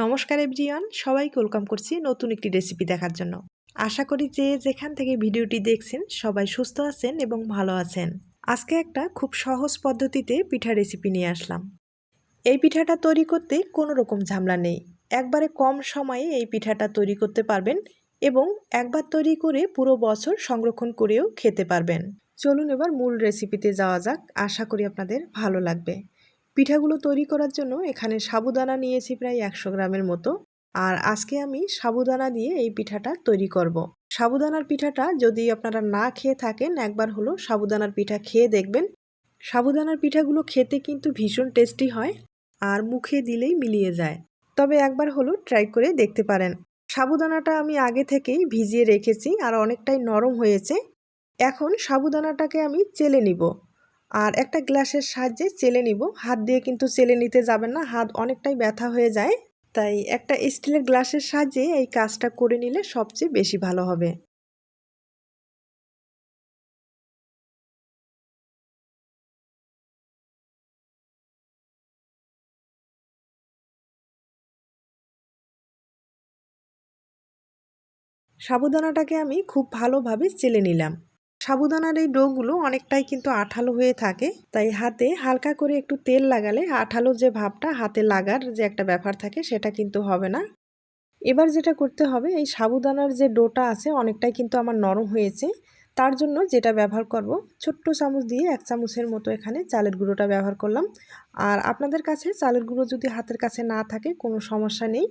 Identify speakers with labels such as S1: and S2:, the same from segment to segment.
S1: নমস্কার এভরিওয়ান, সবাইকে ওয়েলকাম করছি নতুন একটি রেসিপি দেখার জন্য। আশা করি যে যেখান থেকে ভিডিওটি দেখছেন, সবাই সুস্থ আছেন এবং ভালো আছেন। আজকে একটা খুব সহজ পদ্ধতিতে পিঠা রেসিপি নিয়ে আসলাম। এই পিঠাটা তৈরি করতে কোনো রকম ঝামেলা নেই। একবারে কম সময়ে এই পিঠাটা তৈরি করতে পারবেন এবং একবার তৈরি করে পুরো বছর সংরক্ষণ করেও খেতে পারবেন। চলুন এবার মূল রেসিপিতে যাওয়া যাক। আশা করি আপনাদের ভালো লাগবে। পিঠাগুলো তৈরি করার জন্য এখানে সাবুদানা নিয়েছি প্রায় একশো গ্রামের মতো। আর আজকে আমি সাবুদানা দিয়ে এই পিঠাটা তৈরি করব। সাবুদানার পিঠাটা যদি আপনারা না খেয়ে থাকেন, একবার হলো সাবুদানার পিঠা খেয়ে দেখবেন। সাবুদানার পিঠাগুলো খেতে কিন্তু ভীষণ টেস্টি হয় আর মুখে দিলেই মিলিয়ে যায়। তবে একবার হলো ট্রাই করে দেখতে পারেন। সাবুদানাটা আমি আগে থেকেই ভিজিয়ে রেখেছি আর অনেকটাই নরম হয়েছে। এখন সাবুদানাটাকে আমি চেলে নিব। আর একটা গ্লাসের সাহায্যে চেলে নিব। হাত দিয়ে কিন্তু চেলে নিতে যাবেন না, হাত অনেকটাই ব্যথা হয়ে যায়। তাই একটা স্টিলের গ্লাসের সাহায্যে এই কাজটা করে নিলে সবচেয়ে বেশি ভালো হবে। সাবুদানাটাকে আমি খুব ভালোভাবে চেলে নিলাম। সাবুদানার এই ডোগুলো অনেকটাই কিন্তু আঠালো হয়ে থাকে। তাই হাতে হালকা করে একটু তেল লাগালে আঠালো যে ভাবটা, হাতে লাগার যে একটা ব্যাপার থাকে সেটা কিন্তু হবে না। এবার যেটা করতে হবে, এই সাবুদানার যে ডোটা আছে অনেকটাই কিন্তু আমার নরম হয়েছে। তার জন্য যেটা ব্যবহার করব, ছোট্ট চামচ দিয়ে এক চামচের মতো এখানে চালের গুঁড়োটা ব্যবহার করলাম। আর আপনাদের কাছে চালের গুঁড়ো যদি হাতের কাছে না থাকে, কোনো সমস্যা নেই।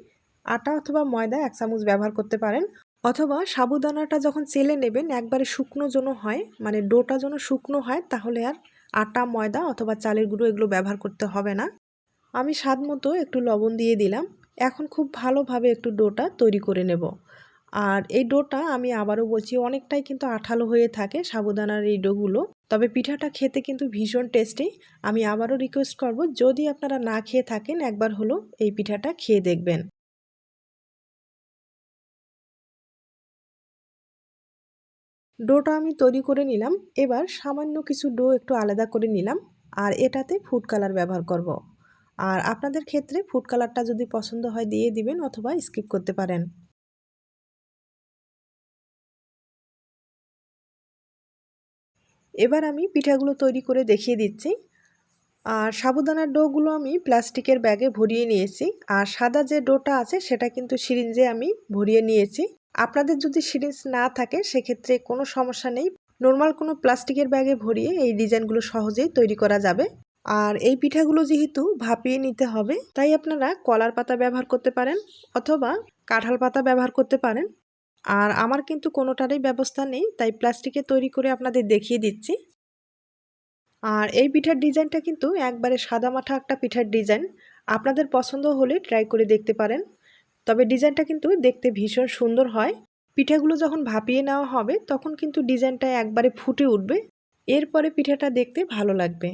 S1: আটা অথবা ময়দা এক চামচ ব্যবহার করতে পারেন। অথবা সাবুদানাটা যখন চেলে নেবেন, একবারে শুকনো যেন হয় মানে ডোটা যেন শুকনো হয়, তাহলে আর আটা, ময়দা অথবা চালের গুঁড়ো এগুলো ব্যবহার করতে হবে না। আমি স্বাদ মতো একটু লবণ দিয়ে দিলাম। এখন খুব ভালোভাবে একটু ডোটা তৈরি করে নেব। আর এই ডোটা আমি আবারও বলছি, অনেকটাই কিন্তু আঠালো হয়ে থাকে সাবুদানার এই ডোগুলো। তবে পিঠাটা খেতে কিন্তু ভীষণ টেস্টি। আমি আবারও রিকোয়েস্ট করব, যদি আপনারা না খেয়ে থাকেন, একবার হলো এই পিঠাটা খেয়ে দেখবেন। ডোটা আমি তৈরি করে নিলাম। এবার সামান্য কিছু ডো একটু আলাদা করে নিলাম আর এটাতে ফুড কালার ব্যবহার করব। আর আপনাদের ক্ষেত্রে ফুড কালারটা যদি পছন্দ হয় দিয়ে দিবেন অথবা স্কিপ করতে পারেন। এবার আমি পিঠাগুলো তৈরি করে দেখিয়ে দিচ্ছি। আর সাবুদানার ডোগুলো আমি প্লাস্টিকের ব্যাগে ভরিয়ে নিয়েছি। আর সাদা যে ডোটা আছে সেটা কিন্তু সিরিঞ্জে আমি ভরিয়ে নিয়েছি। আপনাদের যদি সিরিঞ্জ না থাকে, সেক্ষেত্রে কোনো সমস্যা নেই। নর্মাল কোনো প্লাস্টিকের ব্যাগে ভরিয়ে এই ডিজাইনগুলো সহজেই তৈরি করা যাবে। আর এই পিঠাগুলো যেহেতু ভাপিয়ে নিতে হবে, তাই আপনারা কলার পাতা ব্যবহার করতে পারেন অথবা কাঁঠাল পাতা ব্যবহার করতে পারেন। আর আমার কিন্তু কোনোটারই ব্যবস্থা নেই, তাই প্লাস্টিকে তৈরি করে আপনাদের দেখিয়ে দিচ্ছি। আর এই পিঠার ডিজাইনটা কিন্তু একবারে সাদা মাঠা একটা পিঠার ডিজাইন। আপনাদের পছন্দ হলে ট্রাই করে দেখতে পারেন। তবে ডিজাইনটা কিন্তু দেখতে ভীষণ সুন্দর হয়। পিঠাগুলো যখন ভাপিয়ে নেওয়া হবে, তখন কিন্তু ডিজাইনটা একবারে ফুটে উঠবে। এরপরে পিঠাটা দেখতে ভালো লাগবে।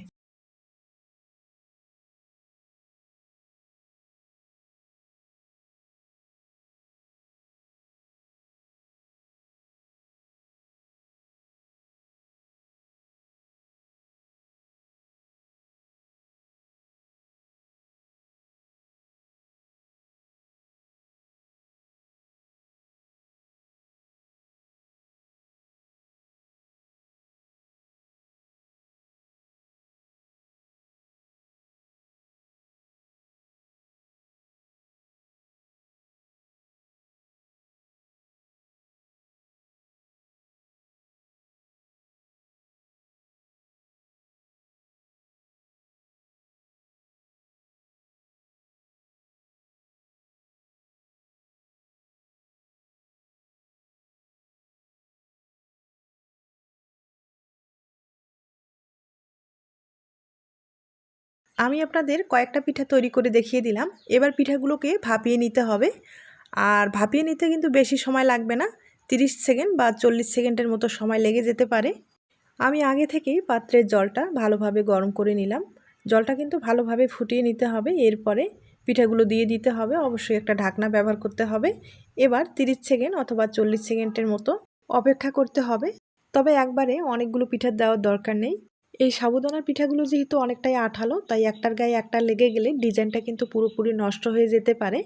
S1: আমি আপনাদের কয়েকটা পিঠা তৈরি করে দেখিয়ে দিলাম। এবার পিঠাগুলোকে ভাপিয়ে নিতে হবে। আর ভাপিয়ে নিতে কিন্তু বেশি সময় লাগবে না। 30 সেকেন্ড বা চল্লিশ সেকেন্ডের মতো সময় লেগে যেতে পারে। আমি আগে থেকেই পাত্রের জলটা ভালোভাবে গরম করে নিলাম। জলটা কিন্তু ভালোভাবে ফুটিয়ে নিতে হবে। এরপরে পিঠাগুলো দিয়ে দিতে হবে। অবশ্যই একটা ঢাকনা ব্যবহার করতে হবে। এবার 30 সেকেন্ড অথবা চল্লিশ সেকেন্ডের মতো অপেক্ষা করতে হবে। তবে একবারে অনেকগুলো পিঠা দেওয়ার দরকার নেই। এই সাবুদানার পিঠাগুলো যেহেতু অনেকটাই আঠালো, তাই একটার গায়ে একটা লেগে গেলে ডিজাইনটা কিন্তু পুরোপুরি নষ্ট হয়ে যেতে পারে।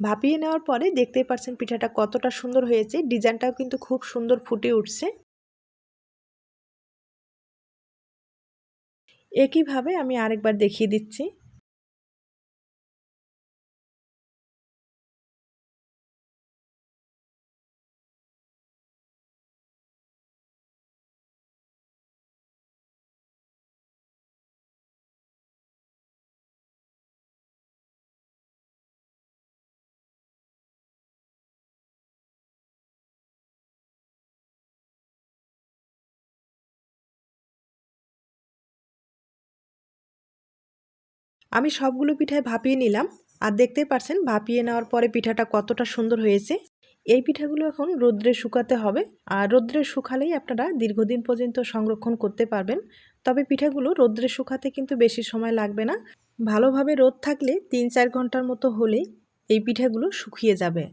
S1: ভাপিয়ে নেওয়ার পরে দেখতেই পারছেন পিঠাটা কতটা সুন্দর হয়েছে, ডিজাইনটাও কিন্তু খুব সুন্দর ফুটে উঠছে। একইভাবে আমি আরেকবার দেখিয়ে দিচ্ছি। আমি সবগুলো পিঠায় ভাপিয়ে নিলাম। আর দেখতেই পারছেন, ভাপিয়ে নেওয়ার পরে পিঠাটা কতটা সুন্দর হয়েছে। এই পিঠাগুলো এখন রোদ্রে শুকাতে হবে। আর রোদ্রে শুকালেই আপনারা দীর্ঘদিন পর্যন্ত সংরক্ষণ করতে পারবেন। তবে পিঠাগুলো রোদ্রে শুকাতে কিন্তু বেশি সময় লাগবে না। ভালোভাবে রোদ থাকলে তিন চার ঘণ্টার মতো হলেই এই পিঠাগুলো শুকিয়ে যাবে।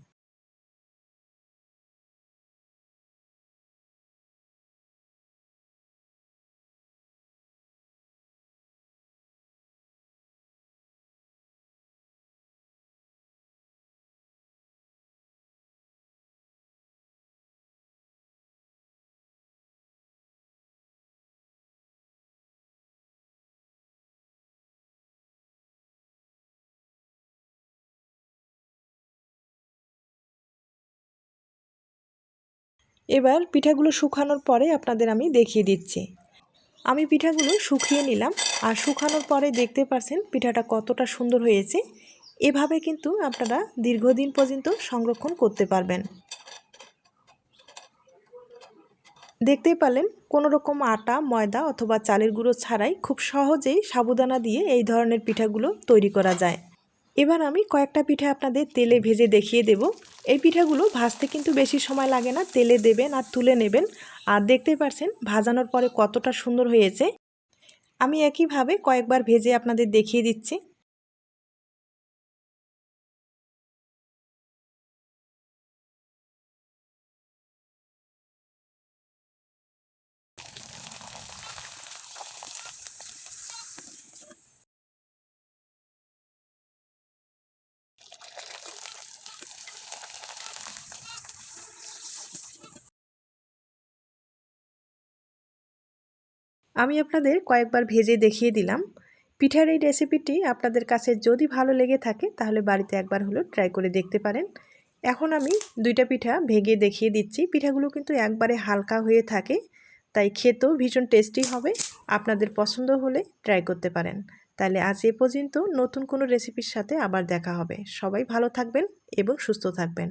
S1: এবার পিঠাগুলো শুকানোর পরে আপনাদের আমি দেখিয়ে দিচ্ছি। আমি পিঠাগুলো শুকিয়ে নিলাম আর শুকানোর পরে দেখতে পাচ্ছেন পিঠাটা কতটা সুন্দর হয়েছে। এভাবে কিন্তু আপনারা দীর্ঘদিন পর্যন্ত সংরক্ষণ করতে পারবেন। দেখতেই পারলেন কোনো রকম আটা, ময়দা অথবা চালের গুঁড়ো ছাড়াই খুব সহজেই সাবুদানা দিয়ে এই ধরনের পিঠাগুলো তৈরি করা যায়। এবার আমি কয়েকটা পিঠা আপনাদের তেলে ভেজে দেখিয়ে দেব। এই পিঠাগুলো ভাজতে কিন্তু বেশি সময় লাগে না, তেলে দেবেন আর তুলে নেবেন। আর দেখতে পারছেন ভাজানোর পরে কতটা সুন্দর হয়েছে। আমি একইভাবে কয়েকবার ভেজে আপনাদের দেখিয়ে দিচ্ছি। আমি আপনাদের কয়েকবার ভেজে দেখিয়ে দিলাম। পিঠার এই রেসিপিটি আপনাদের কাছে যদি ভালো লেগে থাকে, তাহলে বাড়িতে একবার হলো ট্রাই করে দেখতে পারেন। এখন আমি দুইটা পিঠা ভেঙে দেখিয়ে দিচ্ছি। পিঠাগুলো কিন্তু একবারে হালকা হয়ে থাকে, তাই খেতেও ভীষণ টেস্টি হবে। আপনাদের পছন্দ হলে ট্রাই করতে পারেন। তাহলে আজ এ পর্যন্ত নতুন কোনো রেসিপির সাথে আবার দেখা হবে। সবাই ভালো থাকবেন এবং সুস্থ থাকবেন।